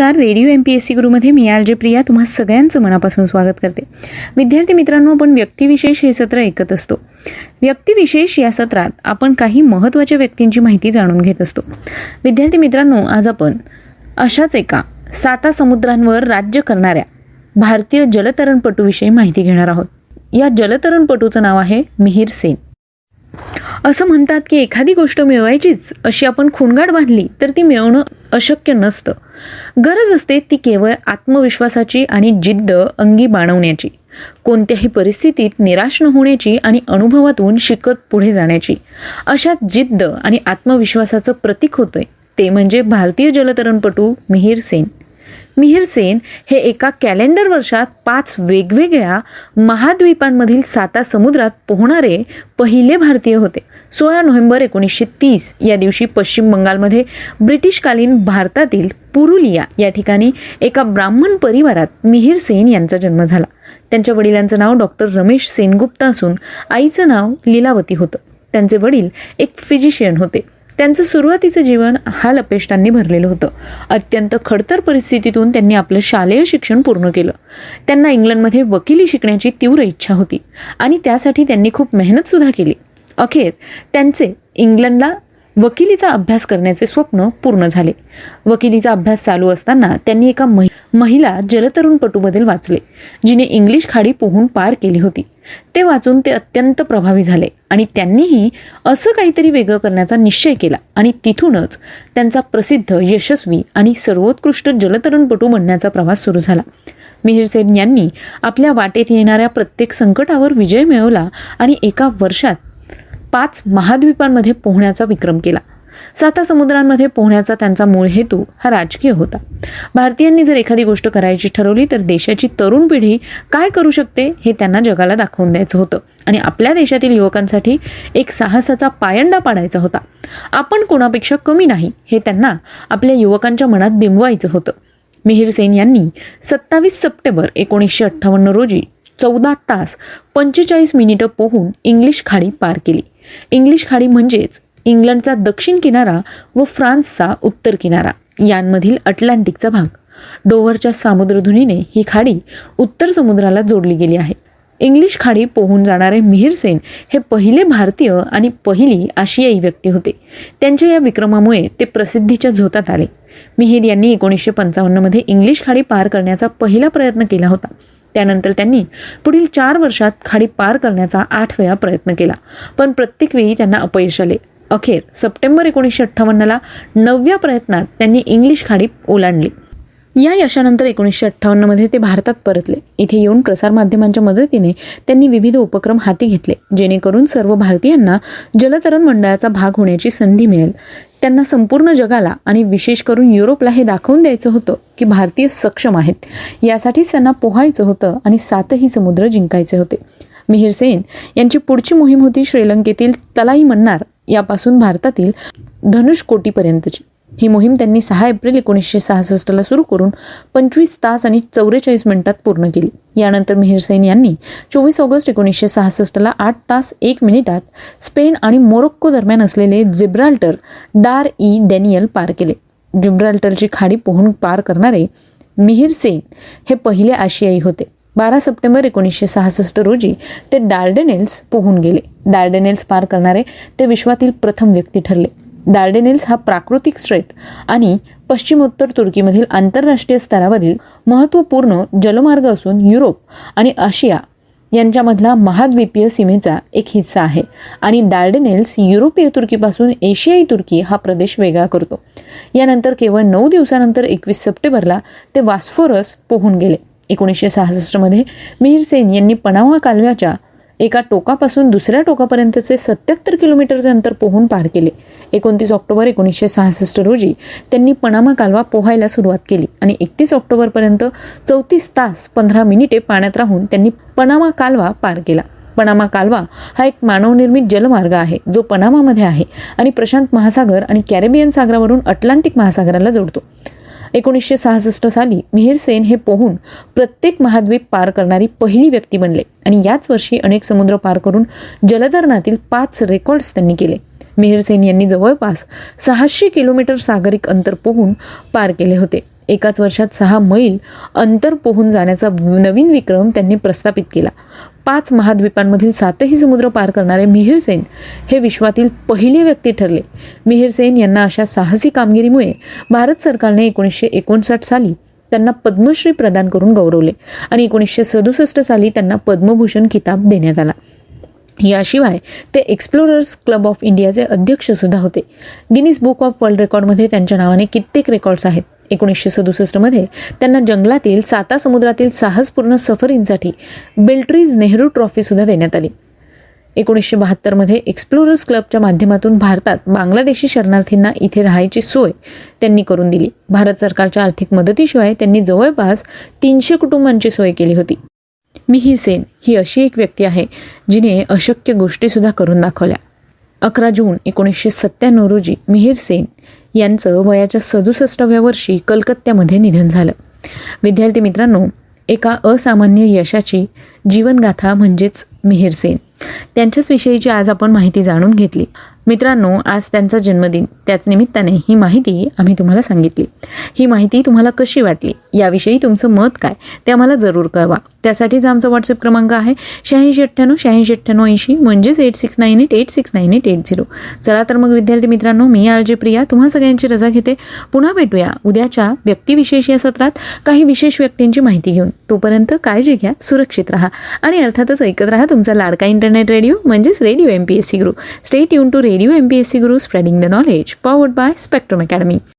नमस्कार. Radio M P S C गुरुमध्ये मी R J Priya. तुम्हा सगळ्यांचं मनापासून स्वागत करते. विद्यार्थी मित्रांनो आपण व्यक्तिविशेष हे सत्र ऐकत असतो. व्यक्तिविशेष या सत्रात आपण काही महत्त्वाच्या व्यक्तींची माहिती जाणून घेत असतो. विद्यार्थी मित्रांनो आज आपण अशाच एका साता समुद्रांवर राज्य करणाऱ्या भारतीय जलतरणपटूविषयी माहिती घेणार आहोत. या जलतरणपटूचं नाव आहे मिहीर सेन. असं म्हणतात की एखादी गोष्ट मिळवायचीच अशी आपण खुणगाड बांधली तर ती मिळवणं अशक्य नसतं. गरज असते ती केवळ आत्मविश्वासाची आणि जिद्द अंगी बाणवण्याची. कोणत्याही परिस्थितीत निराश न होण्याची आणि अनुभवातून शिकत पुढे जाण्याची. अशा जिद्द आणि आत्मविश्वासाचं प्रतीक होतंय. ते म्हणजे भारतीय जलतरणपटू मिहीर सेन. मिहीर सेन हे एका कॅलेंडर वर्षात पाच वेगवेगळ्या महाद्वीपांमधील साता समुद्रात पोहणारे पहिले भारतीय होते. सोळा नोव्हेंबर एकोणीसशे तीस या दिवशी पश्चिम बंगालमध्ये ब्रिटिशकालीन भारतातील पुरुलिया या ठिकाणी एका ब्राह्मण परिवारात मिहीर सेन यांचा जन्म झाला. त्यांच्या वडिलांचं नाव डॉक्टर रमेश सेनगुप्ता असून आईचं नाव लीलावती होतं. त्यांचे वडील एक फिजिशियन होते. त्यांचं सुरुवातीचं जीवन हाल अपेष्टांनी भरलेलं होतं. अत्यंत खडतर परिस्थितीतून त्यांनी आपलं शालेय शिक्षण पूर्ण केलं. त्यांना इंग्लंडमध्ये वकिली शिकण्याची तीव्र इच्छा होती आणि त्यासाठी त्यांनी खूप मेहनतसुद्धा केली. अखेर त्यांचे इंग्लंडला वकिलीचा अभ्यास करण्याचे स्वप्न पूर्ण झाले. वकिलीचा अभ्यास चालू असताना त्यांनी एका महि महिला जलतरुणपटूबद्दल वाचले जिने इंग्लिश खाडी पोहून पार केली होती. ते वाचून ते अत्यंत प्रभावी झाले आणि त्यांनीही असं काहीतरी वेगळं करण्याचा निश्चय केला आणि तिथूनच त्यांचा प्रसिद्ध यशस्वी आणि सर्वोत्कृष्ट जलतरुणपटू बनण्याचा प्रवास सुरू झाला. मिहिरसेन यांनी आपल्या वाटेत येणाऱ्या प्रत्येक संकटावर विजय मिळवला आणि एका वर्षात पाच महाद्वीपांमध्ये पोहण्याचा विक्रम केला. साता समुद्रांमध्ये पोहण्याचा त्यांचा मूळ हेतू हा राजकीय होता. भारतीयांनी जर एखादी गोष्ट करायची ठरवली तर देशाची तरुण पिढी काय करू शकते हे त्यांना जगाला दाखवून द्यायचं होतं. आणि आपल्या देशातील युवकांसाठी एक साहसाचा पायंडा पाडायचा होता. आपण कोणापेक्षा कमी नाही हे त्यांना आपल्या युवकांच्या मनात बिंबवायचं होतं. मिहीर सेन यांनी सत्तावीस सप्टेंबर एकोणीसशे अठ्ठावन्न रोजी चौदा तास पंचेचाळीस मिनिटं पोहून इंग्लिश खाडी पार केली. इंग्लिश खाडी म्हणजेच इंग्लंडचा दक्षिण किनारा व फ्रान्सचा उत्तर किनारा यांमधील अटलांटिकचा भाग. डोव्हरच्या सामुद्रधुनीने ही खाडी उत्तर समुद्राला जोडली गेली आहे. इंग्लिश खाडी पोहून जाणारे मिहीर सेन हे पहिले भारतीय आणि पहिली आशियाई व्यक्ती होते. त्यांच्या या विक्रमामुळे ते प्रसिद्धीच्या झोतात आले. मिहीर यांनी एकोणीसशे पंचावन्नमध्ये इंग्लिश खाडी पार करण्याचा पहिला प्रयत्न केला होता. त्यानंतर त्यांनी पुढील चार वर्षात खाडी पार करण्याचा आठ वेळा प्रयत्न केला. पण प्रत्येक वेळी त्यांना अपयश आले. अखेर सप्टेंबर एकोणीसशे अठ्ठावन्नला नवव्या प्रयत्नात त्यांनी इंग्लिश खाडी ओलांडली. या यशानंतर एकोणीसशे अठ्ठावन्नमध्ये ते भारतात परतले. इथे येऊन प्रसारमाध्यमांच्या मदतीने त्यांनी विविध उपक्रम हाती घेतले जेणेकरून सर्व भारतीयांना जलतरण मंडळाचा भाग होण्याची संधी मिळेल. त्यांना संपूर्ण जगाला आणि विशेष करून युरोपला हे दाखवून द्यायचं होतं की भारतीय सक्षम आहेत. यासाठीच त्यांना पोहायचं होतं आणि सातही समुद्र जिंकायचे होते. मिहीर सेन यांची पुढची मोहीम होती श्रीलंकेतील तलाई मन्नार यापासून भारतातील धनुषकोटीपर्यंतची ही मोहीम त्यांनी सहा एप्रिल एकोणीसशे सहासष्टला सुरू करून पंचवीस तास आणि चौवेचाळीस मिनिटात पूर्ण केली. यानंतर मिहिरसेन यांनी चोवीस ऑगस्ट एकोणीसशे सहासष्टला आठ तास एक मिनिटात स्पेन आणि मोरोक्को दरम्यान असलेले जिब्राल्टर डार ई डॅनियल पार केले. जिब्राल्टरची खाडी पोहून पार करणारे मिहीर सेन हे पहिले आशियाई होते. बारा सप्टेंबर एकोणीसशे सहासष्ट रोजी ते डार्डेनेल्स पोहून गेले. डार्डेनेल्स पार करणारे ते विश्वातील प्रथम व्यक्ती ठरले. डार्डेनेल्स हा प्राकृतिक स्ट्रेट आणि पश्चिमोत्तर तुर्कीमधील आंतरराष्ट्रीय स्तरावरील महत्त्वपूर्ण जलमार्ग असून युरोप आणि आशिया यांच्यामधला महाद्वीपीय सीमेचा एक हिस्सा आहे. आणि डार्डेनेल्स युरोपीय तुर्कीपासून एशियाई तुर्की हा प्रदेश वेगळा करतो. यानंतर केवळ नऊ दिवसानंतर एकवीस सप्टेंबरला ते वास्फोरस पोहून गेले. एकोणीसशे सहासष्टमध्ये मिहीर सेन यांनी पनावा कालव्याच्या एका टोकापासून दुसऱ्या टोकापर्यंतचे सत्याहत्तर किलोमीटरचे अंतर पोहून पार केले. एकोणतीस ऑक्टोबर एकोणीसशे सहासष्ट रोजी त्यांनी पनामा कालवा पोहायला सुरुवात केली आणि एकतीस ऑक्टोबरपर्यंत चौतीस तास पंधरा मिनिटे पाण्यात राहून त्यांनी पनामा कालवा पार केला. पनामा कालवा हा एक मानवनिर्मित जलमार्ग आहे जो पनामामध्ये आहे आणि प्रशांत महासागर आणि कॅरेबियन सागरावरून अटलांटिक महासागराला जोडतो. एकोणीसशे सहासष्ट साली मिहीर सेन हे पोहून प्रत्येक महाद्वीप पार करणारी पहिली व्यक्ती बनले आणि याच वर्षी अनेक समुद्र पार करून जलधरणातील पाच रेकॉर्ड्स त्यांनी केले. मिहीर सेन यांनी जवळपास सहाशे किलोमीटर सागरिक अंतर पोहून पार केले होते. एकाच वर्षात सहा मैल अंतर पोहून जाण्याचा नवीन विक्रम त्यांनी प्रस्थापित केला. पाच महाद्वीपांमधील सातही समुद्र पार करणारे मिहिर सेन हे विश्वातील पहिले व्यक्ती ठरले. मिहिरसेन यांना अशा साहसी कामगिरीमुळे भारत सरकारने एकोणीसशे एकोणसाठ साली त्यांना पद्मश्री प्रदान करून गौरवले आणि एकोणीसशे सदुसष्ट साली त्यांना पद्मभूषण किताब देण्यात आला. याशिवाय ते एक्सप्लोरर्स क्लब ऑफ इंडियाचे अध्यक्षसुद्धा होते. गिनीज बुक ऑफ वर्ल्ड रेकॉर्डमध्ये त्यांच्या नावाने कित्येक रेकॉर्ड्स आहेत. एकोणीसशे सदुसष्टमध्ये त्यांना जंगलातील साता समुद्रातील साहसपूर्ण सफरींसाठी बेल्ट्रीज नेहरू ट्रॉफीसुद्धा देण्यात आली. एकोणीसशे बहात्तरमध्ये एक्सप्लोरर्स क्लबच्या माध्यमातून भारतात बांगलादेशी शरणार्थींना इथे राहायची सोय त्यांनी करून दिली. भारत सरकारच्या आर्थिक मदतीशिवाय त्यांनी जवळपास तीनशे कुटुंबांची सोय केली होती. मिहीर सेन ही अशी एक व्यक्ती आहे जिने अशक्य गोष्टीसुद्धा करून दाखवल्या. अकरा जून एकोणीसशे सत्त्याण्णव रोजी मिहीर सेन यांचं वयाच्या सदुसष्टाव्या वर्षी कलकत्त्यामध्ये निधन झालं. विद्यार्थी मित्रांनो एका असामान्य यशाची जीवनगाथा म्हणजेच मिहीर सेन. त्यांच्याच विषयीची आज आपण माहिती जाणून घेतली. मित्रांनो आज त्यांचा जन्मदिन. त्याच निमित्ताने ही माहिती आम्ही तुम्हाला सांगितली. ही माहिती तुम्हाला कशी वाटली? याविषयी तुमचं मत काय? ते आम्हाला जरूर कळवा. त्यासाठीच आमचा व्हॉट्सअप क्रमांक आहे शहाऐंशी अठ्ठ्याण्णव शहाऐंशी अठ्ठ्याण्णव ऐंशी म्हणजेच eight six nine eight eight six nine eight eight zero चला तर मग विद्यार्थी मित्रांनो मी आर जे प्रिया. तुम्हा सगळ्यांची रजा घेते. पुन्हा भेटूया उद्याच्या व्यक्तिविशेष या सत्रात काही विशेष व्यक्तींची माहिती घेऊन. तोपर्यंत काळजी घ्या सुरक्षित राहा आणि अर्थातच ऐकत राहा तुमचा लाडका इंटरनेट रेडिओ म्हणजेच radio M P S C group stay युन to radio Radio MBSC Guru spreading the knowledge powered by Spectrum Academy.